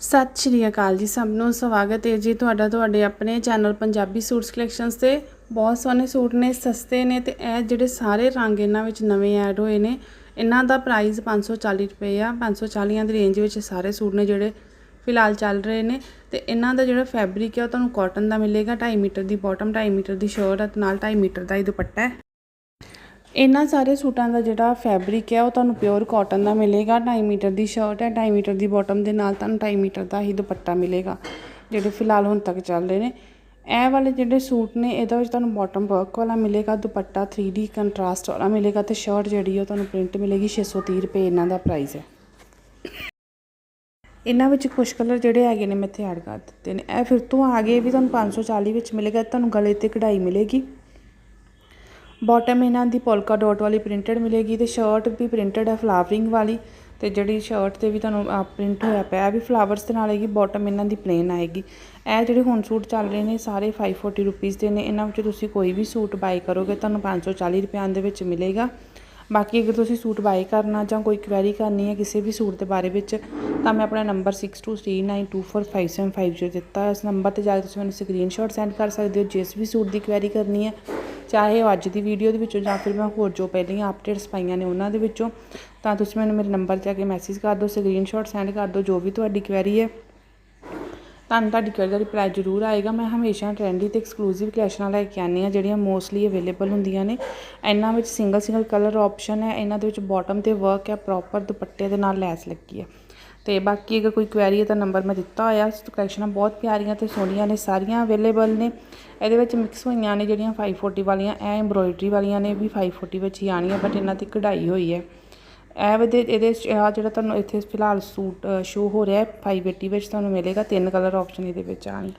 ਸਤਿ ਸ਼੍ਰੀ ਅਕਾਲ ਜੀ, ਸਭ ਨੂੰ ਸਵਾਗਤ ਹੈ ਜੀ ਤੁਹਾਡਾ, ਤੁਹਾਡੇ ਆਪਣੇ ਚੈਨਲ ਪੰਜਾਬੀ ਸੂਟਸ ਕਲੈਕਸ਼ਨਸ ਤੇ। ਬਹੁਤ ਸੋਹਣੇ ਸੂਟ ਨੇ, ਸਸਤੇ ਨੇ ਤੇ ਇਹ ਜਿਹੜੇ ਸਾਰੇ ਰੰਗ ਇਹਨਾਂ ਵਿੱਚ ਨਵੇਂ ਐਡ ਹੋਏ ਨੇ, ਇਹਨਾਂ ਦਾ ਪ੍ਰਾਈਸ 540 ਰੁਪਏ ਆ। 540 ਦੀ ਰੇਂਜ ਵਿੱਚ ਸਾਰੇ ਸੂਟ ਨੇ ਜਿਹੜੇ ਫਿਲਹਾਲ ਚੱਲ ਰਹੇ ਨੇ ਤੇ ਇਹਨਾਂ ਦਾ ਜਿਹੜਾ ਫੈਬਰਿਕ ਹੈ ਉਹ ਤੁਹਾਨੂੰ ਕਾਟਨ ਦਾ ਮਿਲੇਗਾ 2.5 ਮੀਟਰ ਦੀ ਬਾਟਮ 2.5 ਮੀਟਰ ਦੀ ਸ਼ਰਟ ਅਤੇ ਨਾਲ 2.5 ਮੀਟਰ ਦਾ ਹੀ ਦੁਪੱਟਾ ਹੈ। ਇਹਨਾਂ ਸਾਰੇ ਸੂਟਾਂ ਦਾ ਜਿਹੜਾ ਫੈਬਰਿਕ ਹੈ, ਉਹ ਤੁਹਾਨੂੰ ਪਿਓਰ ਕਾਟਨ ਦਾ ਮਿਲੇਗਾ। 2.5 ਮੀਟਰ ਦੀ ਸ਼ਰਟ ਹੈ 2.5 ਮੀਟਰ ਦੀ ਬਾਟਮ ਦੇ ਨਾਲ ਤੁਹਾਨੂੰ 2.5 ਮੀਟਰ ਦਾ ਹੀ ਦੁਪੱਟਾ ਮਿਲੇਗਾ, ਜਿਹੜੇ ਫਿਲਹਾਲ ਹੁਣ ਤੱਕ ਚੱਲ ਰਹੇ ਨੇ। ਇਹ ਵਾਲੇ ਜਿਹੜੇ ਸੂਟ ਨੇ, ਇਹਦੇ ਵਿੱਚ ਤੁਹਾਨੂੰ ਬਾਟਮ ਵਰਕ ਵਾਲਾ ਮਿਲੇਗਾ, ਦੁਪੱਟਾ 3D ਕੰਟਰਾਸਟ ਵਾਲਾ ਮਿਲੇਗਾ ਤੇ ਸ਼ਰਟ ਜਿਹੜੀ ਉਹ ਤੁਹਾਨੂੰ ਪ੍ਰਿੰਟ ਮਿਲੇਗੀ 630 ਰੁਪਏ ਇਹਨਾਂ ਦਾ ਪ੍ਰਾਈਸ ਹੈ। ਇਹਨਾਂ ਵਿੱਚ ਕੁਝ ਕਲਰ ਜਿਹੜੇ ਹੈਗੇ ਨੇ, ਮੈਂ ਇੱਥੇ ਐਡ ਕਰ ਦਿੱਤੇ ਨੇ। ਇਹ ਫਿਰ ਤੋਂ ਆ ਗਏ ਵੀ ਤੁਹਾਨੂੰ 540 ਵਿੱਚ ਮਿਲੇਗਾ, ਤੁਹਾਨੂੰ ਗਲੇ ਤੇ ਕਢਾਈ ਮਿਲੇਗੀ। ਬਾਟਮ ਇਹਨਾਂ ਦੀ ਪੋਲਕਾ ਡਾਟ ਵਾਲੀ ਪ੍ਰਿੰਟਡ ਮਿਲੇਗੀ ਤੇ ਸ਼ਰਟ ਵੀ ਪ੍ਰਿੰਟਡ ਹੈ ਫਲਾਵਰਿੰਗ ਵਾਲੀ ਤੇ ਜਿਹੜੀ ਸ਼ਰਟ ਤੇ ਵੀ ਤੁਹਾਨੂੰ ਪ੍ਰਿੰਟ ਹੋਇਆ ਪਿਆ ਇਹ ਵੀ ਫਲਾਵਰਸ ਦੇ ਨਾਲ ਆਏਗੀ ਬਾਟਮ ਇਹਨਾਂ ਦੀ ਪਲੇਨ ਆਏਗੀ। ਇਹ ਜਿਹੜੇ ਹੁਣ ਸੂਟ ਚੱਲ ਰਹੇ ਨੇ, ਸਾਰੇ 540 ਰੁਪੀਸ ਦੇ ਨੇ, ਇਹਨਾਂ ਵਿੱਚ ਤੁਸੀਂ ਕੋਈ ਵੀ ਸੂਟ ਬਾਈ ਕਰੋਗੇ, ਤੁਹਾਨੂੰ 540 ਰੁਪਿਆਂ ਦੇ ਵਿੱਚ ਮਿਲੇਗਾ। ਬਾਕੀ ਅਗਰ ਤੁਸੀਂ ਸੂਟ ਬਾਈ ਕਰਨਾ ਜਾਂ ਕੋਈ ਕੁਐਰੀ ਕਰਨੀ ਹੈ ਕਿਸੇ ਵੀ ਸੂਟ ਦੇ ਬਾਰੇ ਵਿੱਚ, ਤਾਂ ਮੈਂ ਆਪਣਾ ਨੰਬਰ 6239245750 ਦਿੱਤਾ ਇਸ ਨੰਬਰ ਤੇ ਜਾ ਕੇ ਤੁਸੀਂ ਮੈਨੂੰ ਸਕਰੀਨਸ਼ਾਟ ਸੈਂਡ ਕਰ ਸਕਦੇ ਹੋ, ਜਿਸ ਵੀ ਸੂਟ ਦੀ ਕੁਐਰੀ ਕਰਨੀ ਹੈ। ਚਾਹੇ ਉਹ ਅੱਜ ਦੀ ਵੀਡੀਓ ਦੇ ਵਿੱਚੋਂ ਜਾਂ ਫਿਰ ਮੈਂ ਹੋਰ ਜੋ ਪਹਿਲੀਆਂ ਅਪਡੇਟਸ ਪਾਈਆਂ ਨੇ ਉਹਨਾਂ ਦੇ ਵਿੱਚੋਂ, ਤਾਂ ਤੁਸੀਂ ਮੈਨੂੰ ਮੇਰੇ ਨੰਬਰ 'ਤੇ ਆ ਕੇ ਮੈਸੇਜ ਕਰ ਦਿਓ ਸਕਰੀਨਸ਼ਾਟ ਸੈਂਡ ਕਰ ਦਿਓ, ਜੋ ਵੀ ਤੁਹਾਡੀ ਕੁਐਰੀ ਹੈ। ਤੁਹਾਨੂੰ ਤੁਹਾਡੀ ਕੁਐਰੀ ਦਾ ਰਿਪਲਾਈ ਜ਼ਰੂਰ ਆਏਗਾ। ਮੈਂ ਹਮੇਸ਼ਾ ਟ੍ਰੈਂਡੀ ਤੇ ਐਕਸਕਲੂਸਿਵ ਕਲੈਕਸ਼ਨਾਂ ਲੈ ਕੇ ਆਉਂਦੀ ਹਾਂ, ਜਿਹੜੀਆਂ ਮੋਸਟਲੀ ਅਵੇਲੇਬਲ ਹੁੰਦੀਆਂ ਨੇ। ਇਹਨਾਂ ਵਿੱਚ ਸਿੰਗਲ ਸਿੰਗਲ ਕਲਰ ਆਪਸ਼ਨ ਹੈ, ਇਹਨਾਂ ਦੇ ਵਿੱਚ ਬਾਟਮ ਤੇ ਵਰਕ ਹੈ ਪ੍ਰੋਪਰ ਦੁਪੱਟੇ ਦੇ ਨਾਲ ਲੈਸ ਲੱਗੀ ਹੈ। ਤੇ ਬਾਕੀ ਅਗਰ ਕੋਈ ਕੁਐਰੀ ਹੈ ਤਾਂ ਨੰਬਰ ਮੈਂ ਦਿੱਤਾ ਹੋਇਆ। ਕਲੈਕਸ਼ਨਾਂ ਬਹੁਤ ਪਿਆਰੀਆਂ ਤੇ ਸੋਹਣੀਆਂ ਨੇ, ਸਾਰੀਆਂ ਅਵੇਲੇਬਲ ਨੇ। ਇਹਦੇ ਵਿੱਚ ਮਿਕਸ ਹੋਈਆਂ ਨੇ ਜਿਹੜੀਆਂ 540 ਵਾਲੀਆਂ, ਇਹ ਐਮਬ੍ਰੋਇਡਰੀ ਵਾਲੀਆਂ ਨੇ, ਵੀ 540 ਵਿੱਚ ਹੀ ਆਣੀਆਂ ਬਟ ਇਹਨਾਂ ਤੇ ਕਢਾਈ ਹੋਈ ਹੈ। ਇਹ ਵਦੇ ਇਹਦੇ ਆ ਜਿਹੜਾ ਤੁਹਾਨੂੰ ਇੱਥੇ ਫਿਲਹਾਲ ਸੂਟ ਸ਼ੋ ਹੋ ਰਿਹਾ ਹੈ 580 ਵਿੱਚ ਤੁਹਾਨੂੰ ਮਿਲੇਗਾ, ਤਿੰਨ ਕਲਰ ਆਪਸ਼ਨ ਇਹਦੇ ਵਿੱਚ ਆਣ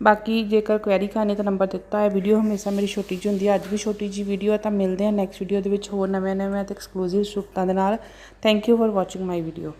ਬਾਕੀ ਜੇਕਰ ਕੁਐਰੀ ਕਰਨੀ ਤਾਂ ਨੰਬਰ ਦਿੱਤਾ ਹੈ ਵੀਡੀਓ ਹਮੇਸ਼ਾ ਮੇਰੀ ਛੋਟੀ ਜਿਹੀ ਹੁੰਦੀ ਹੈ, ਅੱਜ ਵੀ ਛੋਟੀ ਜੀ ਵੀਡੀਓ ਹੈ, ਤਾਂ ਮਿਲਦੇ ਹਾਂ ਨੈਕਸਟ ਵੀਡੀਓ ਦੇ ਵਿੱਚ ਹੋਰ ਨਵੇਂ ਨਵੇਂ ਤੇ ਐਕਸਕਲੂਸਿਵ ਸੂਟਾਂ ਦੇ ਨਾਲ। Thank you for watching my video